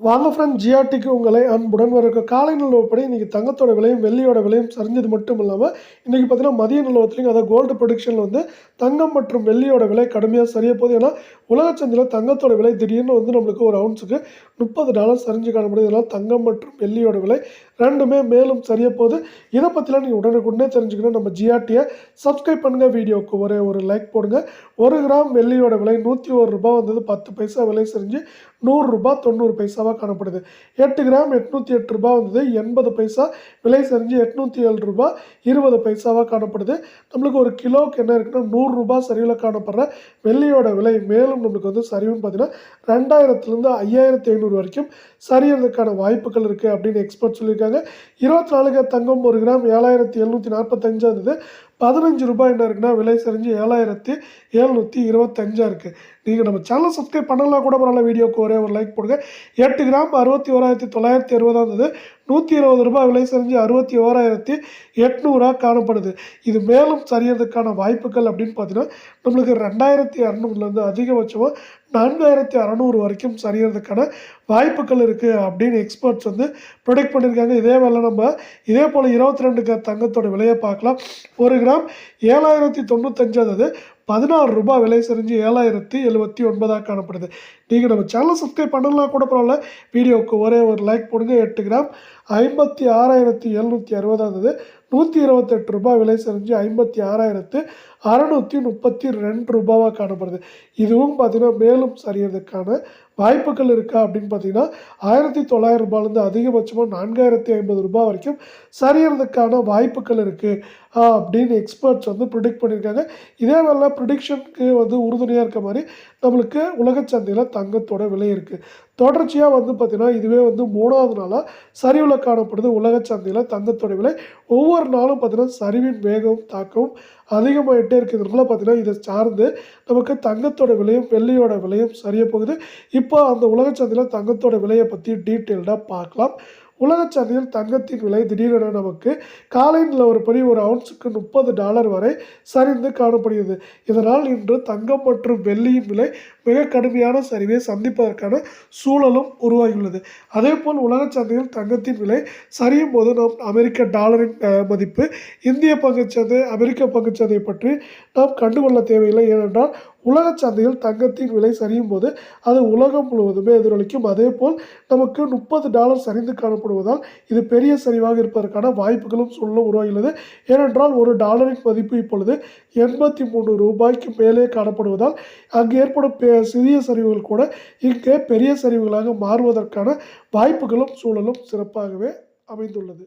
வாங்க ஃப்ரெண்ட் ஜிஆர்டிக்கு உங்களை அன்புடன் வரக்க காலை நிலவப்படி இன்றைக்கி தங்கத்தோட விலையும் வெள்ளியோட விலையும் சரிஞ்சது மட்டும் இல்லாமல் இன்றைக்கி பார்த்தீங்கன்னா மதிய நிலவரத்துலையும் அதாவது கோல்டு ப்ரொடிக்ஷனில் வந்து தங்கம் மற்றும் வெள்ளியோட விலை கடுமையாக சரிய போகுது. ஏன்னா உலக சந்தையில் தங்கத்தோட விலை திடீர்னு வந்து நம்மளுக்கு ஒரு அவுன்ஸுக்கு முப்பது டாலர் சரிஞ்சு காணப்படுது இதனால் தங்கம் மற்றும் வெள்ளியோட விலை ரெண்டுமே மேலும் சரிய போகுது. இதை பற்றிலாம் நீங்கள் உடனுக்குடனே தெரிஞ்சுக்கணும். நம்ம ஜிஆர்டியை சப்ஸ்கிரைப் பண்ணுங்கள் வீடியோவுக்கு ஒரே ஒரு லைக் போடுங்க. ஒரு கிராம் வெள்ளியோட விலை நூற்றி ஒரு ரூபா வந்தது. பத்து பைசா விலை செஞ்சு நூறுரூபா தொண்ணூறு பைசாவாக காணப்படுது. எட்டு கிராம் எட்நூற்றி எட்டு ரூபா வந்தது. எண்பது பைசா விலை சரிஞ்சு எட்நூற்றி ஏழு ரூபா இருபது பைசாவாக காணப்படுது. நம்மளுக்கு ஒரு கிலோவுக்கு என்ன இருக்குன்னா நூறுரூபா சரிவில் காணப்படுற வெள்ளியோட விலை. மேலும் நம்மளுக்கு வந்து சரிவுன்னு பார்த்தீங்கன்னா ரெண்டாயிரத்துலேருந்து ஐயாயிரத்தி ஐநூறு வரைக்கும் சரியறதுக்கான வாய்ப்புகள் இருக்குது அப்படின்னு எக்ஸ்பர்ட் சொல்லியிருக்காங்க. இருபத்தி நாலுக்கு தங்கம் ஒரு கிராம் ஏழாயிரத்தி எழுநூற்றி நாற்பத்தஞ்சா இருந்தது பதினஞ்சு ரூபாய் என்ன இருக்குன்னா விலை சரிஞ்சு ஏழாயிரத்தி எழுநூற்றி இருபத்தஞ்சாக இருக்குது நீங்கள் நம்ம சேனல் சப்ஸ்கிரைப் பண்ணலாம் கூட பரவாயில்ல. வீடியோக்கு ஒரே ஒரு லைக் போடுங்க. எட்டு கிராம் அறுபத்தி ஓராயிரத்தி தொள்ளாயிரத்தி அறுபதாக இருந்தது நூற்றி இருபது ரூபாய் விலை செஞ்சு அறுபத்தி ஓராயிரத்தி எட்நூறாக காணப்படுது. இது மேலும் சரியறதுக்கான வாய்ப்புகள் அப்படின்னு பார்த்தீங்கன்னா நம்மளுக்கு ரெண்டாயிரத்தி இரநூறுலேருந்து அதிகபட்சமாக நான்காயிரத்தி அறநூறு வரைக்கும் சரியறதுக்கான வாய்ப்புகள் இருக்குது அப்படின்னு எக்ஸ்பர்ட்ஸ் வந்து ப்ரொடெக்ட் பண்ணியிருக்காங்க. இதே வேலை நம்ம இதே போல் இருபத்தி ரெண்டு தங்கத்தோட விலையை பார்க்கலாம். ஒரு கிராம் ஏழாயிரத்தி தொண்ணூத்தஞ்சு அதாவது பதினாறு ரூபாய் விலை சரிஞ்சு ஏழாயிரத்தி எழுபத்தி ஒன்பதாக காணப்படுது. நீங்கள் நம்ம சேனலை சப்ஸ்கிரைப் பண்ணலாம் கூட பரவாயில்ல. வீடியோவுக்கு ஒரே ஒரு லைக் போடுங்க. எட்டு கிராம் ஐம்பத்தி ஆறாயிரத்தி எழுநூற்றி அறுபதாக இருந்தது நூற்றி இருபத்தெட்டு ரூபாய் விலை சரிஞ்சு ஐம்பத்தி ஆறாயிரத்து அறநூற்றி முப்பத்தி ரெண்டு ரூபாவாக காணப்படுது. இதுவும் பார்த்திங்கன்னா மேலும் சரியறதுக்கான வாய்ப்புகள் இருக்கா அப்படின்னு பார்த்தீங்கன்னா ஆயிரத்தி தொள்ளாயிரம் ரூபாயிலேருந்து அதிகபட்சமாக நான்காயிரத்தி ஐம்பது ரூபாய் வரைக்கும் சரியறதுக்கான வாய்ப்புகள் இருக்குது அப்படின்னு எக்ஸ்பர்ட்ஸ் வந்து ப்ரிடிக்ட் பண்ணியிருக்காங்க. இதே வேலை ப்ரிடிக்ஷனுக்கு வந்து உறுதுணையாக இருக்க மாதிரி நம்மளுக்கு உலக சந்தையில் தங்கத்தோட விலை இருக்குது தொடர்ச்சியாக வந்து பார்த்திங்கன்னா இதுவே வந்து மூணாவது நாளாக சரிவில் காணப்படுது உலக சந்தையில் தங்கத்தோட விலை ஒவ்வொரு நாளும் பார்த்திங்கன்னா சரிவின் வேகம் தாக்கம் அதிகமாகிட்டே இருக்கிறதுனால பார்த்திங்கன்னா இதை சார்ந்து நமக்கு தங்கத்தோட விலையும் வெள்ளியோட விலையும் சரிய போகுது. இப்போ அந்த உலக சந்தையில் தங்கத்தோட விலையை பற்றி டீட்டெயில்டாக பார்க்கலாம். உலகச் சந்தையில் தங்கத்தின் விலை திடீரென நமக்கு காலை நிலவரப்படி ஒரு அவுன்ஸுக்கு முப்பது டாலர் வரை சரிந்து காணப்படுகிறது. இதனால் இன்று தங்கம் மற்றும் வெள்ளியின் விலை மிக கடுமையான சரிவை சந்திப்பதற்கான சூழலும் உருவாகியுள்ளது. அதேபோல் உலகச் சந்தையில் தங்கத்தின் விலை சரியும் போது நாம் அமெரிக்க டாலரின் மதிப்பு இந்திய பங்குச்சந்தை அமெரிக்க பங்குச்சந்தை பற்றி நாம் கண்டுகொள்ள தேவையில்லை. ஏனென்றால் உலக சந்தையில் தங்கத்தின் விலை சரியும் போது அது உலகம் முழுவதுமே எதிரொலிக்கும். அதேபோல் நமக்கு முப்பது டாலர் சரிந்து காணப்படுவதால் இது பெரிய சரிவாக இருப்பதற்கான வாய்ப்புகளும் சூழலும் உருவாகிறது ஏனென்றால் ஒரு டாலரின் மதிப்பு இப்பொழுது எண்பத்தி மூணு ரூபாய்க்கு மேலே காணப்படுவதால் அங்கு ஏற்படும் பெ- சிறிய சரிவுகள் கூட இங்கே பெரிய சரிவுகளாக மாறுவதற்கான வாய்ப்புகளும் சூழலும் சிறப்பாகவே அமைந்துள்ளது.